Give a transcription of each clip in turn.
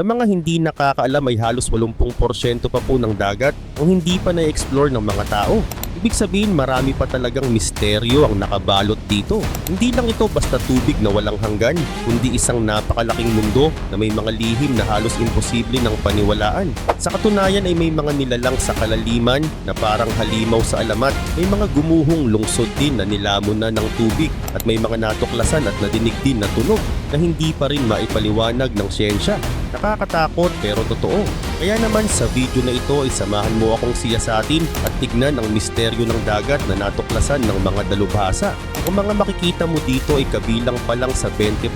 Sa mga hindi nakakaalam ay halos 80% pa po ng dagat ang hindi pa na-explore ng mga tao. Ibig sabihin marami pa talagang misteryo ang nakabalot dito. Hindi lang ito basta tubig na walang hanggan, kundi isang napakalaking mundo na may mga lihim na halos imposible ng paniwalaan. Sa katunayan ay may mga nilalang sa kalaliman na parang halimaw sa alamat. May mga gumuhong lungsod din na nilamon na ng tubig at may mga natuklasan at nadinig din na tunog na hindi pa rin maipaliwanag ng siyensya. Nakakatakot pero totoo. Kaya naman sa video na ito ay samahan mo akong siya sa atin at tignan ang misteryo ng dagat na natuklasan ng mga dalubhasa. Ang mga makikita mo dito ay kabilang pa lang sa 20%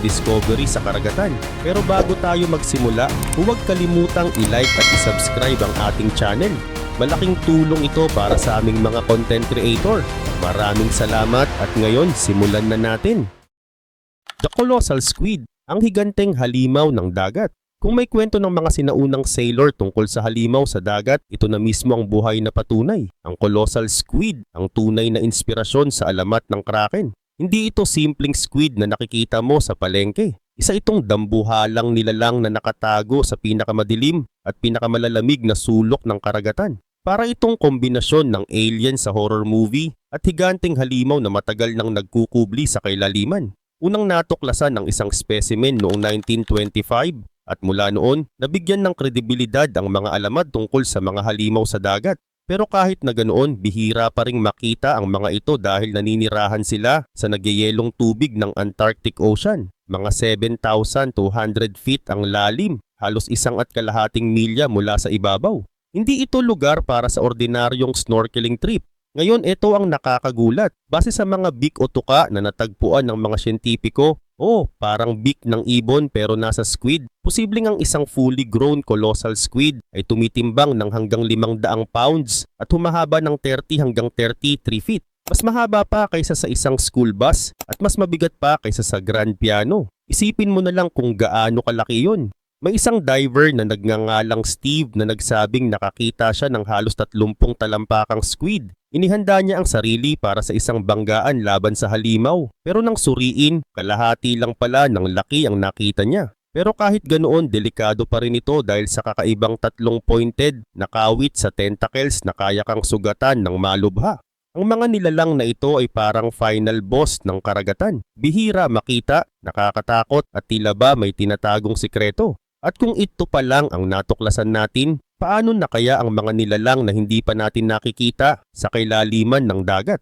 discovery sa karagatan. Pero bago tayo magsimula, huwag kalimutang i-like at i-subscribe ang ating channel. Malaking tulong ito para sa aming mga content creator. Maraming salamat at ngayon simulan na natin. The Colossal Squid, ang higanteng halimaw ng dagat. Kung may kwento ng mga sinaunang sailor tungkol sa halimaw sa dagat, ito na mismo ang buhay na patunay. Ang colossal squid, ang tunay na inspirasyon sa alamat ng kraken. Hindi ito simpleng squid na nakikita mo sa palengke. Isa itong dambuhalang nilalang na nakatago sa pinakamadilim at pinakamalalamig na sulok ng karagatan. Para itong kombinasyon ng alien sa horror movie at higanteng halimaw na matagal nang nagkukubli sa kailaliman. Unang natuklasan ng isang specimen noong 1925 at mula noon, nabigyan ng kredibilidad ang mga alamat tungkol sa mga halimaw sa dagat. Pero kahit na ganoon, bihira pa ring makita ang mga ito dahil naninirahan sila sa nagyayelong tubig ng Antarctic Ocean. Mga 7,200 feet ang lalim, halos isang at kalahating milya mula sa ibabaw. Hindi ito lugar para sa ordinaryong snorkeling trip. Ngayon ito ang nakakagulat. Base sa mga bik o tuka na natagpuan ng mga siyentipiko, oh, parang bik ng ibon pero nasa squid. Posibleng ang isang fully grown colossal squid ay tumitimbang ng hanggang 500 pounds at humahaba ng 30 hanggang 33 feet. Mas mahaba pa kaysa sa isang school bus at mas mabigat pa kaysa sa grand piano. Isipin mo na lang kung gaano kalaki yon. May isang diver na nagngangalang Steve na nagsabing nakakita siya ng halos 30 talampakang squid. Inihanda niya ang sarili para sa isang banggaan laban sa halimaw. Pero nang suriin, kalahati lang pala ng laki ang nakita niya. Pero kahit ganoon, delikado pa rin ito dahil sa kakaibang tatlong pointed na kawit sa tentacles na kaya kang sugatan ng malubha. Ang mga nilalang na ito ay parang final boss ng karagatan. Bihira makita, nakakatakot at tila ba may tinatagong sikreto. At kung ito pa lang ang natuklasan natin, paano na kaya ang mga nilalang na hindi pa natin nakikita sa kailaliman ng dagat?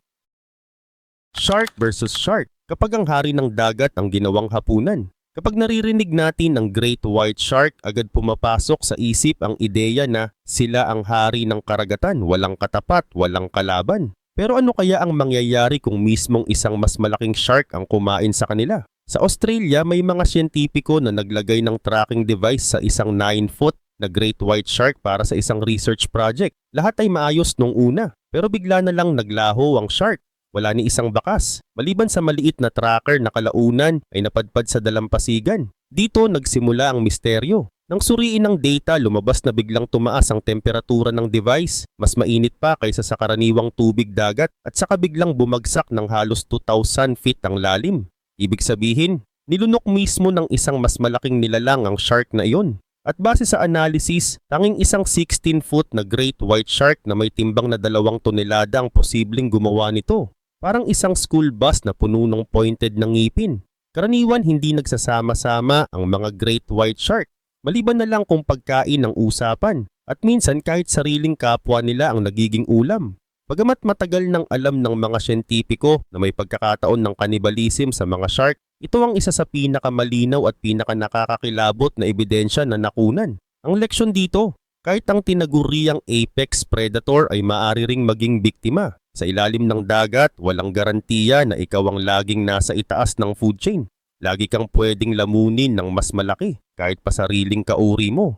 Shark versus shark. Kapag ang hari ng dagat ang ginawang hapunan, Kapag naririnig natin ang Great White Shark, agad pumapasok sa isip ang ideya na sila ang hari ng karagatan, walang katapat, walang kalaban. Pero ano kaya ang mangyayari kung mismong isang mas malaking shark ang kumain sa kanila? Sa Australia, may mga siyentipiko na naglagay ng tracking device sa isang 9-foot na Great White Shark para sa isang research project. Lahat ay maayos nung una, pero bigla na lang naglaho ang shark. Wala ni isang bakas. Maliban sa maliit na tracker na kalaunan ay napadpad sa dalampasigan. Dito nagsimula ang misteryo. Nang suriin ng data, lumabas na biglang tumaas ang temperatura ng device. Mas mainit pa kaysa sa karaniwang tubig dagat at saka biglang bumagsak ng halos 2,000 feet ang lalim. Ibig sabihin, nilunok mismo ng isang mas malaking nilalang ang shark na iyon. At base sa analysis, tanging isang 16-foot na great white shark na may timbang na dalawang tonelada ang posibleng gumawa nito. Parang isang school bus na puno ng pointed na ngipin. Karaniwan hindi nagsasama-sama ang mga great white shark. Maliban na lang kung pagkain ng usapan. At minsan kahit sariling kapwa nila ang nagiging ulam. Bagamat matagal nang alam ng mga siyentipiko na may pagkakataon ng kanibalism sa mga shark, ito ang isa sa pinakamalinaw at pinakanakakakilabot na ebidensya na nakunan. Ang leksyon dito, kahit ang tinaguriang apex predator ay maaari ring maging biktima. Sa ilalim ng dagat, walang garantiya na ikaw ang laging nasa itaas ng food chain. Lagi kang pwedeng lamunin ng mas malaki kahit pa sariling kauri mo.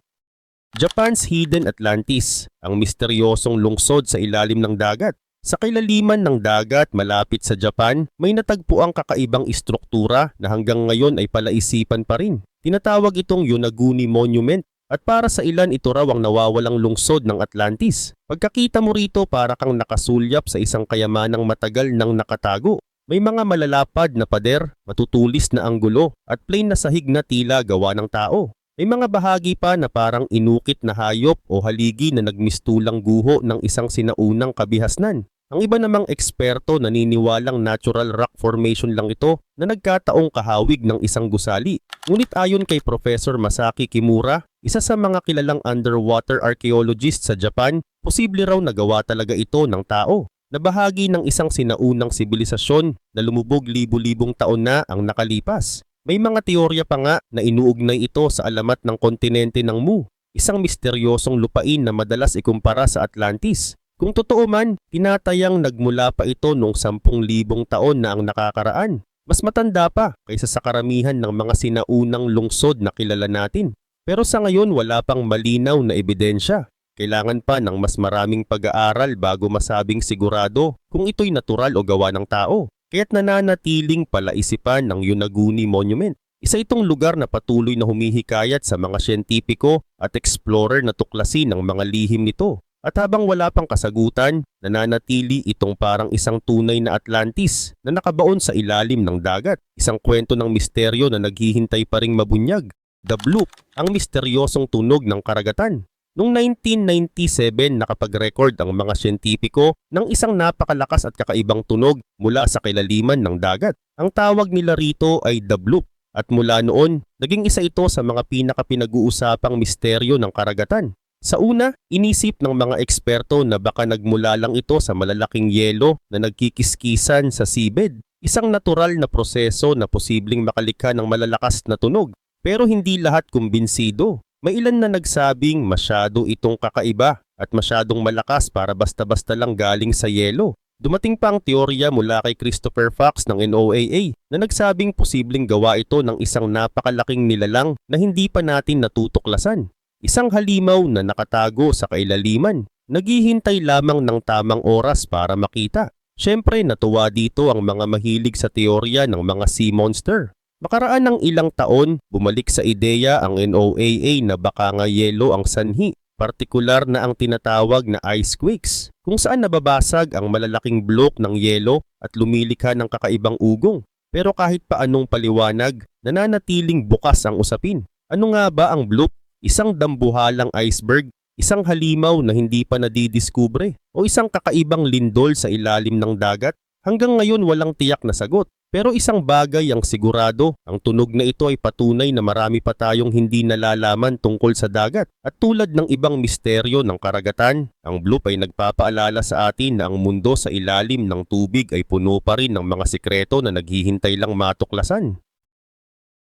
Japan's Hidden Atlantis, ang misteryosong lungsod sa ilalim ng dagat. Sa kailaliman ng dagat malapit sa Japan, may natagpo ang kakaibang istruktura na hanggang ngayon ay palaisipan pa rin. Tinatawag itong Yonaguni Monument at para sa ilan ito raw ang nawawalang lungsod ng Atlantis. Pagkakita mo rito para kang nakasulyap sa isang kayamanang matagal nang nakatago. May mga malalapad na pader, matutulis na anggulo at plain na sahig na tila gawa ng tao. May mga bahagi pa na parang inukit na hayop o haligi na nagmistulang guho ng isang sinaunang kabihasnan. Ang iba namang eksperto naniniwalang natural rock formation lang ito na nagkataong kahawig ng isang gusali. Ngunit ayon kay Professor Masaki Kimura, isa sa mga kilalang underwater archaeologist sa Japan, posible raw nagawa talaga ito ng tao na bahagi ng isang sinaunang sibilisasyon na lumubog libu-libong taon na ang nakalipas. May mga teorya pa nga na inuugnay ito sa alamat ng kontinente ng Mu, isang misteryosong lupain na madalas ikumpara sa Atlantis. Kung totoo man, tinatayang nagmula pa ito noong 10,000 taon na ang nakakaraan. Mas matanda pa kaysa sa karamihan ng mga sinaunang lungsod na kilala natin. Pero sa ngayon wala pang malinaw na ebidensya. Kailangan pa ng mas maraming pag-aaral bago masabing sigurado kung ito'y natural o gawa ng tao. Kaya't nananatiling palaisipan ng Yonaguni Monument. Isa itong lugar na patuloy na humihikayat sa mga siyentipiko at explorer na tuklasin ang mga lihim nito. At habang wala pang kasagutan, nananatili itong parang isang tunay na Atlantis na nakabaon sa ilalim ng dagat. Isang kwento ng misteryo na naghihintay pa ring mabunyag. The Bloop, ang misteryosong tunog ng karagatan. Noong 1997 nakapag-record ang mga siyentipiko ng isang napakalakas at kakaibang tunog mula sa kilaliman ng dagat. Ang tawag nila rito ay The Bloop at mula noon, naging isa ito sa mga pinakapinag-uusapang misteryo ng karagatan. Sa una, inisip ng mga eksperto na baka nagmula lang ito sa malalaking yelo na nagkikiskisan sa seabed, isang natural na proseso na posibleng makalikha ng malalakas na tunog. Pero hindi lahat kumbinsido. May ilan na nagsabing masyado itong kakaiba at masyadong malakas para basta-basta lang galing sa yelo. Dumating pa ang teorya mula kay Christopher Fox ng NOAA na nagsabing posibleng gawa ito ng isang napakalaking nilalang na hindi pa natin natutuklasan. Isang halimaw na nakatago sa kailaliman, naghihintay lamang ng tamang oras para makita. Siyempre natuwa dito ang mga mahilig sa teorya ng mga sea monster. Makaraan ng ilang taon, bumalik sa ideya ang NOAA na baka nga yelo ang sanhi, partikular na ang tinatawag na ice quakes, kung saan nababasag ang malalaking blok ng yelo at lumilikha ng kakaibang ugong. Pero kahit pa anong paliwanag, nananatiling bukas ang usapin. Ano nga ba ang bloop? Isang dambuhalang iceberg, isang halimaw na hindi pa nadidiskubre, o isang kakaibang lindol sa ilalim ng dagat? Hanggang ngayon walang tiyak na sagot. Pero isang bagay ang sigurado, ang tunog na ito ay patunay na marami pa tayong hindi nalalaman tungkol sa dagat. At tulad ng ibang misteryo ng karagatan, ang bloop ay nagpapaalala sa atin na ang mundo sa ilalim ng tubig ay puno pa rin ng mga sikreto na naghihintay lang matuklasan.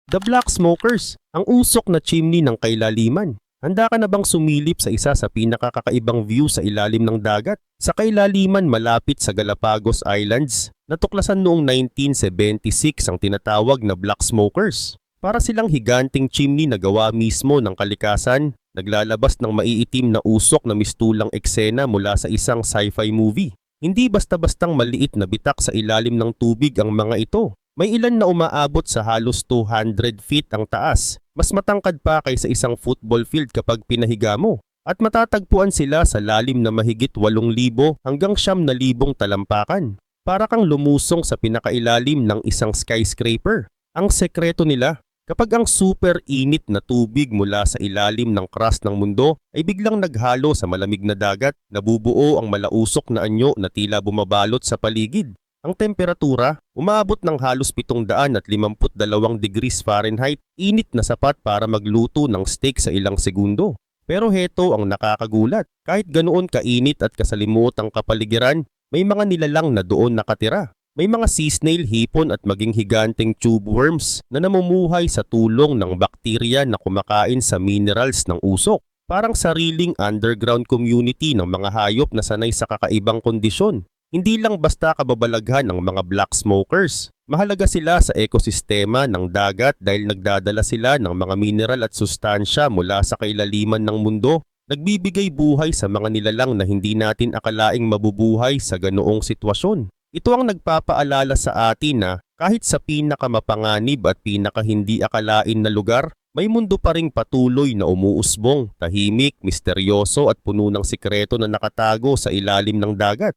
The Black Smokers, ang usok na chimney ng kailaliman. Handa ka na bang sumilip sa isa sa pinakakakaibang view sa ilalim ng dagat? Sa kailaliman malapit sa Galapagos Islands, natuklasan noong 1976 ang tinatawag na Black Smokers. Para silang higanting chimney na gawa mismo ng kalikasan, naglalabas ng maiitim na usok na mistulang eksena mula sa isang sci-fi movie. Hindi basta-bastang maliit na bitak sa ilalim ng tubig ang mga ito. May ilan na umaabot sa halos 200 feet ang taas. Mas matangkad pa kaysa isang football field kapag pinahiga mo. At matatagpuan sila sa lalim na mahigit 8,000 hanggang 9,000 talampakan. Para kang lumusong sa pinakailalim ng isang skyscraper. Ang sekreto nila, kapag ang super init na tubig mula sa ilalim ng crust ng mundo ay biglang naghalo sa malamig na dagat, nabubuo ang malausok na anyo na tila bumabalot sa paligid. Ang temperatura, umaabot ng halos 752 degrees Fahrenheit, init na sapat para magluto ng steak sa ilang segundo. Pero heto ang nakakagulat. Kahit ganoon kainit at kasalimuot ang kapaligiran, may mga nilalang na doon nakatira. May mga sea snail, hipon at maging higanteng tube worms na namumuhay sa tulong ng bakterya na kumakain sa minerals ng usok. Parang sariling underground community ng mga hayop na sanay sa kakaibang kondisyon. Hindi lang basta kababalaghan ng mga black smokers. Mahalaga sila sa ekosistema ng dagat dahil nagdadala sila ng mga mineral at sustansya mula sa kailaliman ng mundo. Nagbibigay buhay sa mga nilalang na hindi natin akalaing mabubuhay sa ganoong sitwasyon. Ito ang nagpapaalala sa atin na kahit sa pinakamapanganib at pinakahindi akalain na lugar, may mundo pa ring patuloy na umuusbong, tahimik, misteryoso at puno ng sikreto na nakatago sa ilalim ng dagat.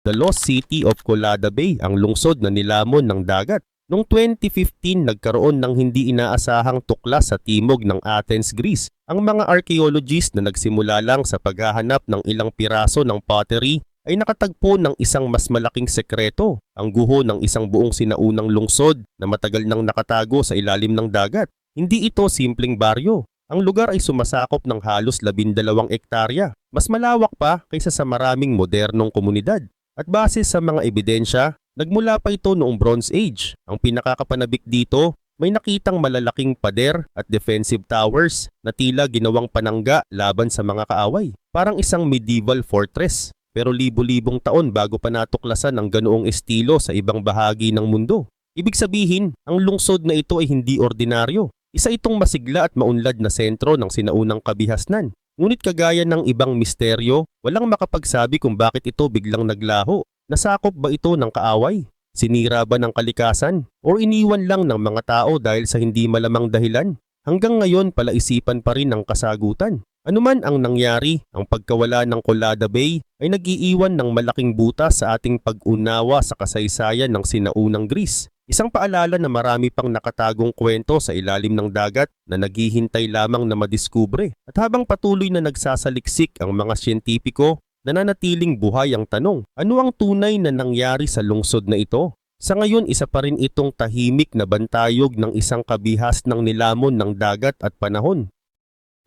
The Lost City of Colada Bay ang lungsod na nilamon ng dagat. Noong 2015, nagkaroon ng hindi inaasahang tuklas sa timog ng Athens, Greece. Ang mga archaeologists na nagsimula lang sa paghahanap ng ilang piraso ng pottery ay nakatagpo ng isang mas malaking sekreto, ang guho ng isang buong sinaunang lungsod na matagal nang nakatago sa ilalim ng dagat. Hindi ito simpleng baryo. Ang lugar ay sumasakop ng halos labindalawang ektarya. Mas malawak pa kaysa sa maraming modernong komunidad. At base sa mga ebidensya, nagmula pa ito noong Bronze Age. Ang pinakakapanabik dito, may nakitang malalaking pader at defensive towers na tila ginawang panangga laban sa mga kaaway. Parang isang medieval fortress. Pero libo-libong taon bago pa natuklasan ang ganoong estilo sa ibang bahagi ng mundo. Ibig sabihin, ang lungsod na ito ay hindi ordinaryo. Isa itong masigla at maunlad na sentro ng sinaunang kabihasnan. Ngunit kagaya ng ibang misteryo, walang makapagsabi kung bakit ito biglang naglaho. Nasakop ba ito ng kaaway? Sinira ba ng kalikasan? O iniwan lang ng mga tao dahil sa hindi malamang dahilan? Hanggang ngayon palaisipan pa rin ang kasagutan. Anuman ang nangyari, ang pagkawala ng Colada Bay ay nag-iiwan ng malaking butas sa ating pag-unawa sa kasaysayan ng sinaunang Greece. Isang paalala na marami pang nakatagong kwento sa ilalim ng dagat na naghihintay lamang na madiskubre. At habang patuloy na nagsasaliksik ang mga siyentipiko, nananatiling buhay ang tanong, ano ang tunay na nangyari sa lungsod na ito? Sa ngayon, isa pa rin itong tahimik na bantayog ng isang kabihas ng nilamon ng dagat at panahon.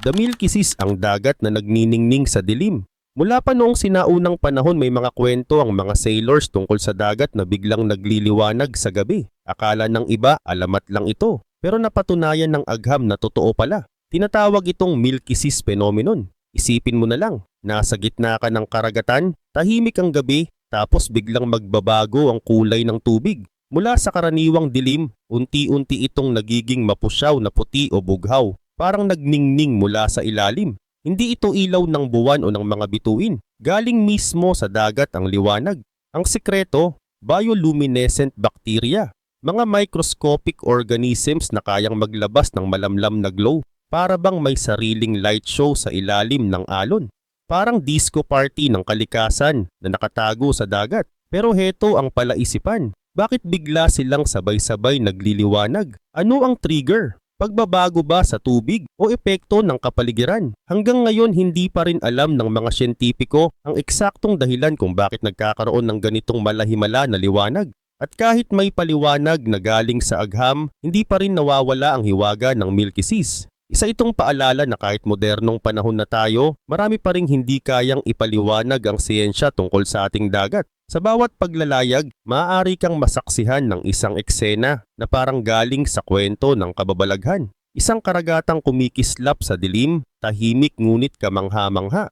Damilkisis ang dagat na nagniningning sa dilim. Mula pa noong sinaunang panahon may mga kwento ang mga sailors tungkol sa dagat na biglang nagliliwanag sa gabi. Akala ng iba alamat lang ito, pero napatunayan ng agham na totoo pala. Tinatawag itong Milky-Sis phenomenon. Isipin mo na lang, nasa gitna ka ng karagatan, tahimik ang gabi, tapos biglang magbabago ang kulay ng tubig. Mula sa karaniwang dilim, unti-unti itong nagiging mapusyaw na puti o bughaw, parang nagningning mula sa ilalim. Hindi ito ilaw ng buwan o ng mga bituin. Galing mismo sa dagat ang liwanag. Ang sekreto, bioluminescent bacteria. Mga microscopic organisms na kayang maglabas ng malamlam na glow para bang may sariling light show sa ilalim ng alon. Parang disco party ng kalikasan na nakatago sa dagat. Pero heto ang palaisipan. Bakit bigla silang sabay-sabay nagliliwanag? Ano ang trigger? Pagbabago ba sa tubig o epekto ng kapaligiran? Hanggang ngayon hindi pa rin alam ng mga siyentipiko ang eksaktong dahilan kung bakit nagkakaroon ng ganitong malahimala na liwanag. At kahit may paliwanag na galing sa agham, hindi pa rin nawawala ang hiwaga ng Milky Seas. Isa itong paalala na kahit modernong panahon na tayo, marami pa rin hindi kayang ipaliwanag ang siyensya tungkol sa ating dagat. Sa bawat paglalayag, maaari kang masaksihan ng isang eksena na parang galing sa kwento ng kababalaghan. Isang karagatang kumikislap sa dilim, tahimik ngunit kamangha-mangha.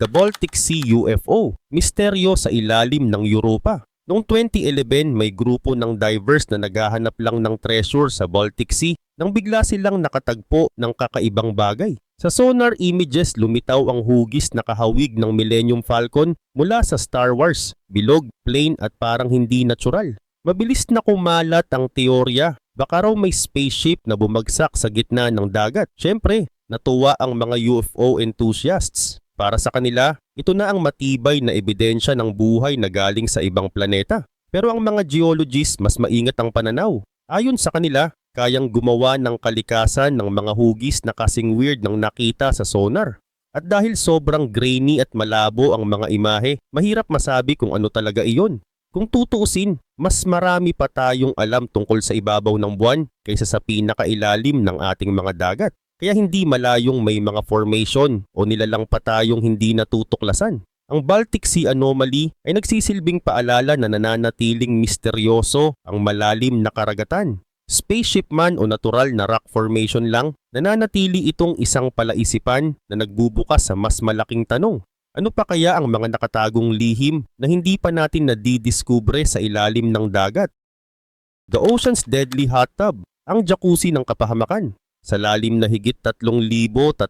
The Baltic Sea UFO, misteryo sa ilalim ng Europa. Noong 2011, may grupo ng divers na naghahanap lang ng treasure sa Baltic Sea nang bigla silang nakatagpo ng kakaibang bagay. Sa sonar images, lumitaw ang hugis na kahawig ng Millennium Falcon mula sa Star Wars, bilog, plain at parang hindi natural. Mabilis na kumalat ang teorya, baka raw may spaceship na bumagsak sa gitna ng dagat. Siyempre, natuwa ang mga UFO enthusiasts. Para sa kanila, ito na ang matibay na ebidensya ng buhay na galing sa ibang planeta. Pero ang mga geologists mas maingat ang pananaw. Ayon sa kanila, kayang gumawa ng kalikasan ng mga hugis na kasing weird ng nakita sa sonar. At dahil sobrang grainy at malabo ang mga imahe, mahirap masabi kung ano talaga iyon. Kung tutuusin, mas marami pa tayong alam tungkol sa ibabaw ng buwan kaysa sa pinakailalim ng ating mga dagat. Kaya hindi malayong may mga formation o nilalang pa tayong hindi natutuklasan. Ang Baltic Sea Anomaly ay nagsisilbing paalala na nananatiling misteryoso ang malalim na karagatan. Spaceship man o natural na rock formation lang, nananatili itong isang palaisipan na nagbubukas sa mas malaking tanong. Ano pa kaya ang mga nakatagong lihim na hindi pa natin nadidiskubre sa ilalim ng dagat? The Ocean's Deadly Hot Tub, ang jacuzzi ng kapahamakan. Sa lalim na higit 3,300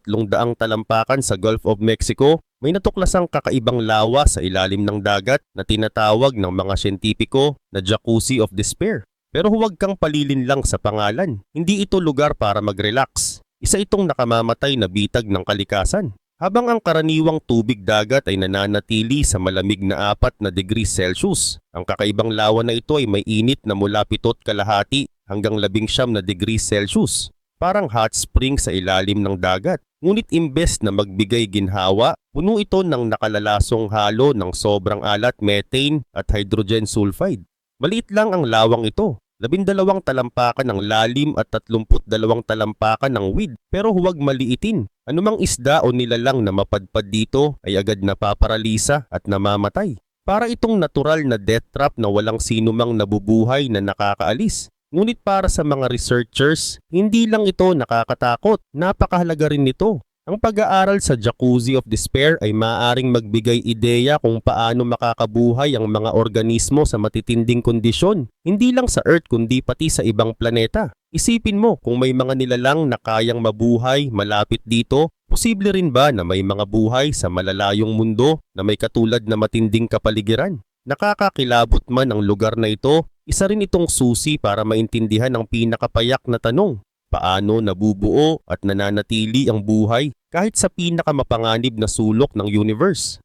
talampakan sa Gulf of Mexico, may natuklasang kakaibang lawa sa ilalim ng dagat na tinatawag ng mga siyentipiko na Jacuzzi of Despair. Pero huwag kang palilin lang sa pangalan. Hindi ito lugar para mag-relax. Isa itong nakamamatay na bitag ng kalikasan. habang ang karaniwang tubig dagat ay nananatili sa malamig na 4 na degrees Celsius. Ang kakaibang lawa na ito ay may init na mula 7 kalahati hanggang 19 na degrees Celsius. Parang hot spring sa ilalim ng dagat. Ngunit imbes na magbigay ginhawa, puno ito ng nakalalasong halo ng sobrang alat methane at hydrogen sulfide. Maliit lang ang lawang ito. Labindalawang talampakan ng lalim at 32 talampakan ng width pero huwag maliitin. Anumang isda o nilalang na mapadpad dito ay agad napaparalisa at namamatay. Para itong natural na death trap na walang sinumang nabubuhay na nakakaalis. Ngunit para sa mga researchers, hindi lang ito nakakatakot, napakahalaga rin nito. Ang pag-aaral sa Jacuzzi of Despair ay maaaring magbigay ideya kung paano makakabuhay ang mga organismo sa matitinding kondisyon, hindi lang sa Earth kundi pati sa ibang planeta. Isipin mo kung may mga nilalang na kayang mabuhay malapit dito, posible rin ba na may mga buhay sa malalayong mundo na may katulad na matinding kapaligiran? Nakakakilabot man ang lugar na ito, isa rin itong susi para maintindihan ang pinakapayak na tanong. Paano nabubuo at nananatili ang buhay kahit sa pinakamapanganib na sulok ng universe?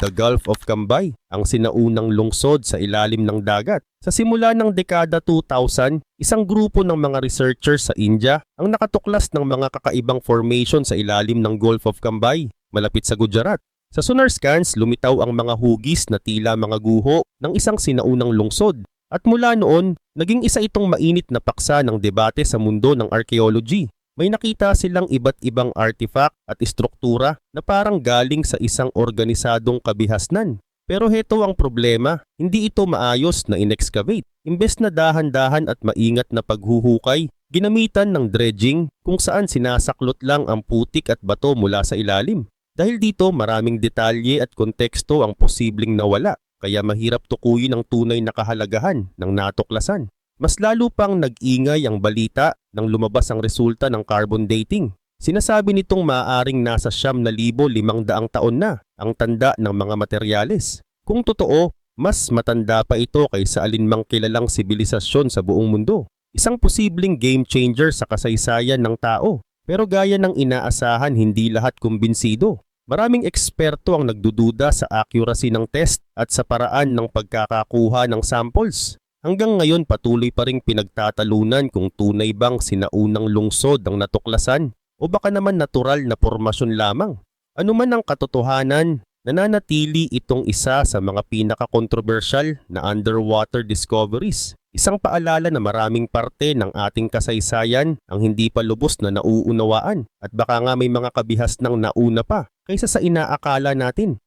The Gulf of Cambay, ang sinaunang lungsod sa ilalim ng dagat. Sa simula ng dekada 2000, isang grupo ng mga researchers sa India ang nakatuklas ng mga kakaibang formation sa ilalim ng Gulf of Cambay, malapit sa Gujarat. Sa sonar scans, lumitaw ang mga hugis na tila mga guho ng isang sinaunang lungsod. At mula noon, naging isa itong mainit na paksa ng debate sa mundo ng archaeology. May nakita silang iba't ibang artifact at istruktura na parang galing sa isang organisadong kabihasnan. Pero heto ang problema, hindi ito maayos na inexcavate. Imbes na dahan-dahan at maingat na paghuhukay, ginamitan ng dredging kung saan sinasaklot lang ang putik at bato mula sa ilalim. Dahil dito maraming detalye at konteksto ang posibleng nawala, kaya mahirap tukuyin ang tunay na kahalagahan ng natuklasan. Mas lalo pang nag-ingay ang balita nang lumabas ang resulta ng carbon dating. Sinasabi nitong maaaring nasa siyam na libo limang daang taon na ang tanda ng mga materyales. Kung totoo, mas matanda pa ito kaysa alinmang kilalang sibilisasyon sa buong mundo. Isang posibleng game changer sa kasaysayan ng tao. Pero gaya ng inaasahan hindi lahat kumbinsido. Maraming eksperto ang nagdududa sa accuracy ng test at sa paraan ng pagkakakuha ng samples. Hanggang ngayon patuloy pa ring pinagtatalunan kung tunay bang sinaunang lungsod ang natuklasan o baka naman natural na formasyon lamang. Ano man ang katotohanan, nananatili itong isa sa mga pinaka-controversial na underwater discoveries. Isang paalala na maraming parte ng ating kasaysayan ang hindi pa lubos na nauunawaan at baka nga may mga kabihas ng nauna pa kaysa sa inaakala natin.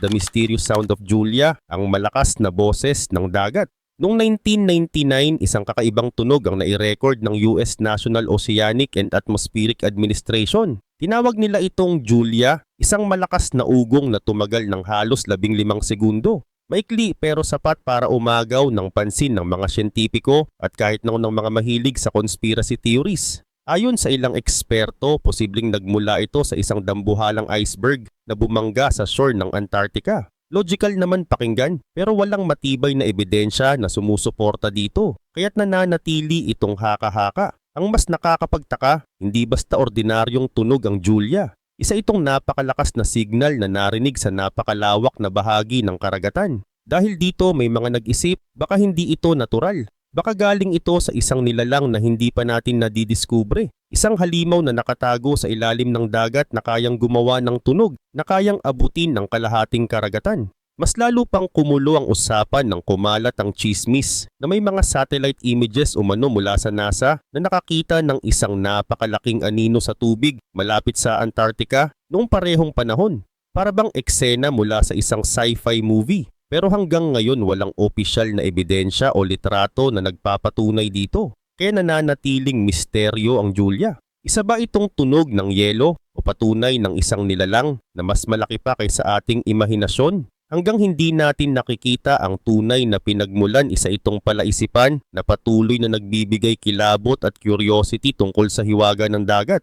The Mysterious Sound of Julia, ang malakas na boses ng dagat. Noong 1999, isang kakaibang tunog ang nai-record ng US National Oceanic and Atmospheric Administration. Tinawag nila itong Julia, isang malakas na ugong na tumagal ng halos 15 segundo. Maikli pero sapat para umagaw ng pansin ng mga siyentipiko at kahit ng mga mahilig sa conspiracy theories. Ayon sa ilang eksperto, posibleng nagmula ito sa isang dambuhalang iceberg na bumangga sa shore ng Antarctica. Logical naman pakinggan pero walang matibay na ebidensya na sumusuporta dito kaya't nananatili itong haka-haka. Ang mas nakakapagtaka, hindi basta ordinaryong tunog ang Julia. Isa itong napakalakas na signal na narinig sa napakalawak na bahagi ng karagatan. Dahil dito may mga nag-isip baka hindi ito natural Baka galing ito sa isang nilalang na hindi pa natin nadidiskubre. Isang halimaw na nakatago sa ilalim ng dagat na kayang gumawa ng tunog na kayang abutin ng kalahating karagatan. Mas lalo pang kumulo ang usapan ng kumalat ang chismis na may mga satellite images umano mula sa NASA na nakakita ng isang napakalaking anino sa tubig malapit sa Antarctica noong parehong panahon. Para bang eksena mula sa isang sci-fi movie. Pero hanggang ngayon walang opisyal na ebidensya o litrato na nagpapatunay dito. Kaya nananatiling misteryo ang Julia. Isa ba itong tunog ng yelo o patunay ng isang nilalang na mas malaki pa kaysa ating imahinasyon? Hanggang hindi natin nakikita ang tunay na pinagmulan isa itong palaisipan na patuloy na nagbibigay kilabot at curiosity tungkol sa hiwaga ng dagat.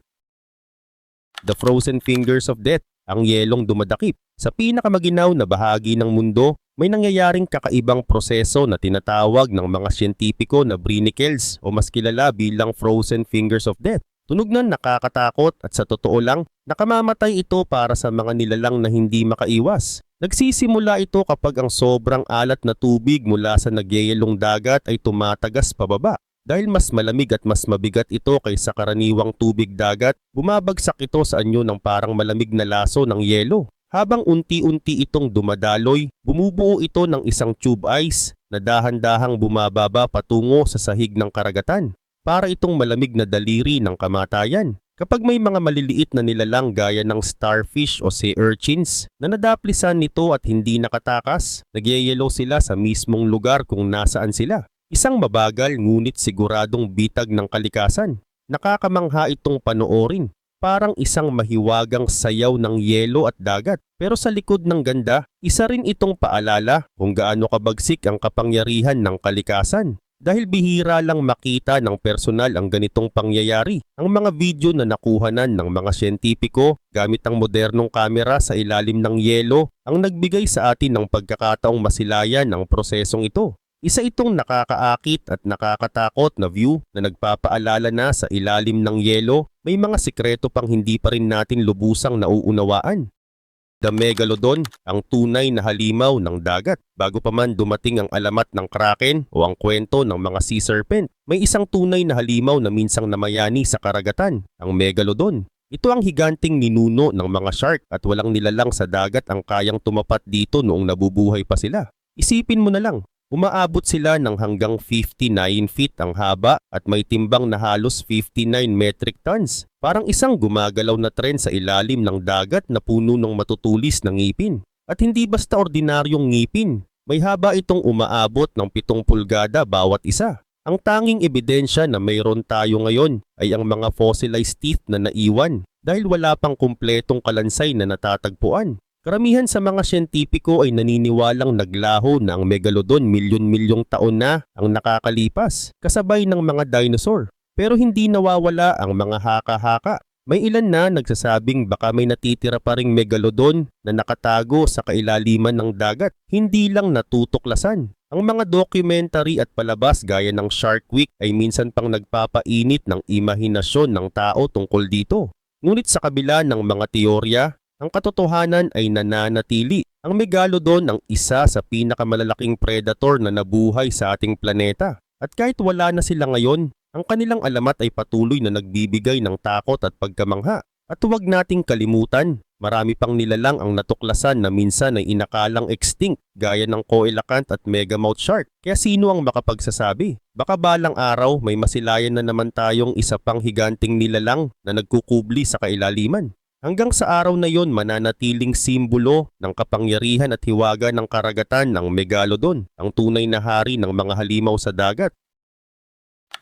The Frozen Fingers of Death, ang yelong dumadakip. Sa pinakamaginaw na bahagi ng mundo, may nangyayaring kakaibang proseso na tinatawag ng mga siyentipiko na brinicles o mas kilala bilang frozen fingers of death. Tunog na nakakatakot at sa totoo lang, Nakamamatay ito para sa mga nilalang na hindi makaiwas. Nagsisimula ito kapag ang sobrang alat na tubig mula sa nagyayelong dagat ay tumatagas pababa. Dahil mas malamig at mas mabigat ito kaysa karaniwang tubig dagat, bumabagsak ito sa anyo ng parang malamig na laso ng yelo. Habang unti-unti itong dumadaloy, bumubuo ito ng isang tube ice na dahan-dahang bumababa patungo sa sahig ng karagatan para itong malamig na daliri ng kamatayan. Kapag may mga maliliit na nilalang gaya ng starfish o sea urchins na nadaplisan nito at hindi nakatakas, nagyayelo sila sa mismong lugar kung nasaan sila. Isang mabagal ngunit siguradong bitag ng kalikasan. Nakakamangha itong panoorin. Parang isang mahiwagang sayaw ng yelo at dagat. Pero sa likod ng ganda, isa rin itong paalala kung gaano kabagsik ang kapangyarihan ng kalikasan. Dahil bihira lang makita ng personal ang ganitong pangyayari. Ang mga video na nakuhanan ng mga siyentipiko gamit ang modernong kamera sa ilalim ng yelo ang nagbigay sa atin ng pagkakataong masilayan ang prosesong ito. Isa itong nakakaakit at nakakatakot na view na nagpapaalala na sa ilalim ng yelo may mga sikreto pang hindi pa rin natin lubusang nauunawaan. The Megalodon, ang tunay na halimaw ng dagat. Bago pa man dumating ang alamat ng kraken o ang kwento ng mga sea serpent, may isang tunay na halimaw na minsang namayani sa karagatan, ang Megalodon. Ito ang higanting ninuno ng mga shark at walang nilalang sa dagat ang kayang tumapat dito noong nabubuhay pa sila. Isipin mo na lang, Umaabot sila ng hanggang 59 feet ang haba at may timbang na halos 59 metric tons. Parang isang gumagalaw na tren sa ilalim ng dagat na puno ng matutulis na ngipin. At hindi basta ordinaryong ngipin. May haba itong umaabot ng 7 pulgada bawat isa. Ang tanging ebidensya na mayroon tayo ngayon ay ang mga fossilized teeth na naiwan dahil wala pang kumpletong kalansay na natatagpuan. Karamihan sa mga siyentipiko ay naniniwalang naglaho na ang megalodon milyon-milyong taon na ang nakakalipas, kasabay ng mga dinosaur. Pero hindi nawawala ang mga haka-haka. May ilan na nagsasabing baka may natitira pa ring megalodon na nakatago sa kailaliman ng dagat, hindi lang natutuklasan. Ang mga documentary at palabas gaya ng Shark Week ay minsan pang nagpapainit ng imahinasyon ng tao tungkol dito. Ngunit sa kabila ng mga teorya, ang katotohanan ay nananatili. Ang megalodon ang isa sa pinakamalalaking predator na nabuhay sa ating planeta. At kahit wala na sila ngayon, ang kanilang alamat ay patuloy na nagbibigay ng takot at pagkamangha. At huwag nating kalimutan, marami pang nilalang ang natuklasan na minsan ay inakalang extinct gaya ng coelacanth at megamouth shark. Kaya sino ang makapagsasabi? Baka balang araw may masilayan na naman tayong isa pang higanting nilalang na nagkukubli sa kailaliman. Hanggang sa araw na yon mananatiling simbolo ng kapangyarihan at hiwaga ng karagatan ng Megalodon, ang tunay na hari ng mga halimaw sa dagat.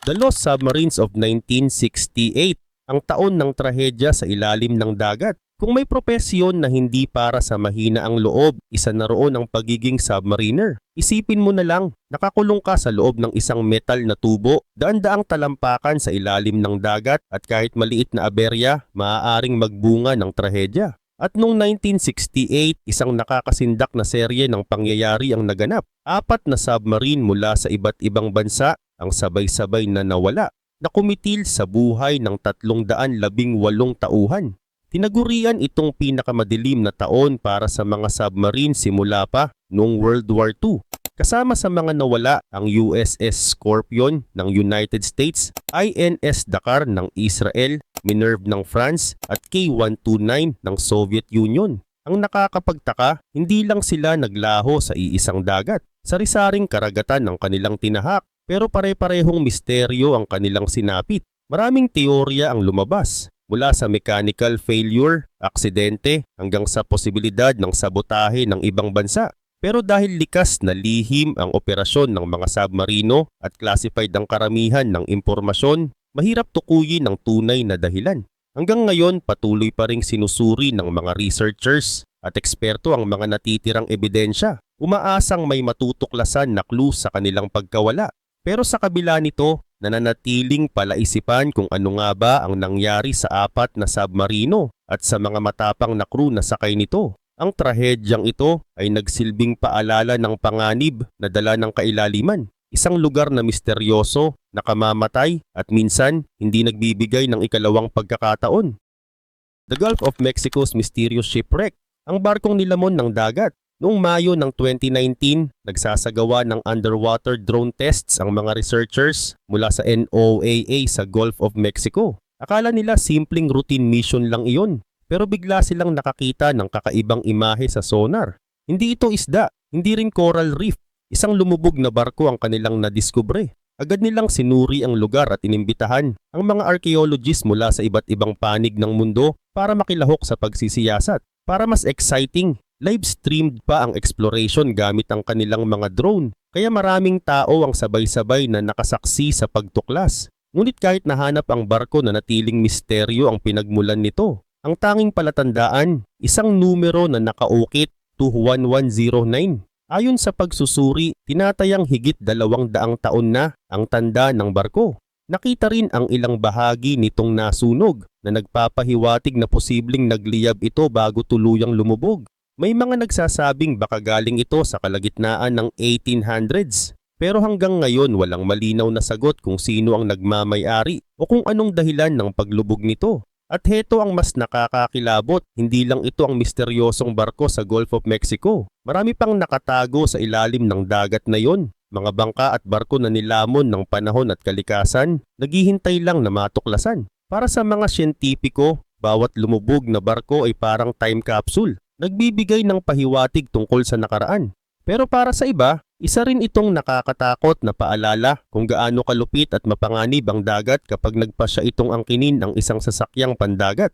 The Lost Submarines of 1968, ang taon ng trahedya sa ilalim ng dagat. Kung may propesyon na hindi para sa mahina ang loob, isa na roon ang pagiging submariner. Isipin mo na lang, nakakulong ka sa loob ng isang metal na tubo, daan-daang talampakan sa ilalim ng dagat at kahit maliit na aberya, maaaring magbunga ng trahedya. At noong 1968, isang nakakasindak na serye ng pangyayari ang naganap. Apat na submarine mula sa iba't ibang bansa ang sabay-sabay na nawala na kumitil sa buhay ng 318 tauhan. Tinagurian itong pinakamadilim na taon para sa mga submarine simula pa noong World War II. Kasama sa mga nawala ang USS Scorpion ng United States, INS Dakar ng Israel, Minerve ng France at K-129 ng Soviet Union. Ang nakakapagtaka, hindi lang sila naglaho sa iisang dagat, sari-saring karagatan ng kanilang tinahak, pero pare-parehong misteryo ang kanilang sinapit. Maraming teorya ang lumabas, mula sa mechanical failure, aksidente, hanggang sa posibilidad ng sabotahe ng ibang bansa. Pero dahil likas na lihim ang operasyon ng mga submarino at classified ang karamihan ng impormasyon, mahirap tukuyin ang tunay na dahilan. Hanggang ngayon patuloy pa ring sinusuri ng mga researchers at eksperto ang mga natitirang ebidensya. Umaasang may matutuklasan na clue sa kanilang pagkawala. Pero sa kabila nito, nananatiling palaisipan kung ano nga ba ang nangyari sa apat na submarino at sa mga matapang na crew na sakay nito. Ang trahedyang ito ay nagsilbing paalala ng panganib na dala ng kailaliman. Isang lugar na misteryoso, nakamamatay at minsan hindi nagbibigay ng ikalawang pagkakataon. The Gulf of Mexico's mysterious shipwreck, ang barkong nilamon ng dagat. Noong Mayo ng 2019, nagsasagawa ng underwater drone tests ang mga researchers mula sa NOAA sa Gulf of Mexico. Akala nila simpleng routine mission lang iyon, pero bigla silang nakakita ng kakaibang imahe sa sonar. Hindi ito isda, hindi rin coral reef, isang lumubog na barko ang kanilang nadiskubre. Agad nilang sinuri ang lugar at inimbitahan ang mga archaeologists mula sa iba't ibang panig ng mundo para makilahok sa pagsisiyasat. Para mas exciting, live-streamed pa ang exploration gamit ang kanilang mga drone. Kaya maraming tao ang sabay-sabay na nakasaksi sa pagtuklas. Ngunit kahit nahanap ang barko na natiling misteryo ang pinagmulan nito, ang tanging palatandaan, isang numero na nakaukit to 1109. Ayon sa pagsusuri, tinatayang higit dalawang daang taon na ang tanda ng barko. Nakita rin ang ilang bahagi nitong nasunog na nagpapahiwatig na posibleng nagliyab ito bago tuluyang lumubog. May mga nagsasabing baka galing ito sa kalagitnaan ng 1800s. Pero hanggang ngayon walang malinaw na sagot kung sino ang nagmamay-ari o kung anong dahilan ng paglubog nito. At heto ang mas nakakakilabot, hindi lang ito ang misteryosong barko sa Gulf of Mexico. Marami pang nakatago sa ilalim ng dagat na yon. Mga bangka at barko na nilamon ng panahon at kalikasan, naghihintay lang na matuklasan. Para sa mga siyentipiko, bawat lumubog na barko ay parang time capsule, nagbibigay ng pahiwatig tungkol sa nakaraan. Pero para sa iba, isa rin itong nakakatakot na paalala kung gaano kalupit at mapanganib ang dagat kapag nagpasya itong angkinin ang isang sasakyang pandagat.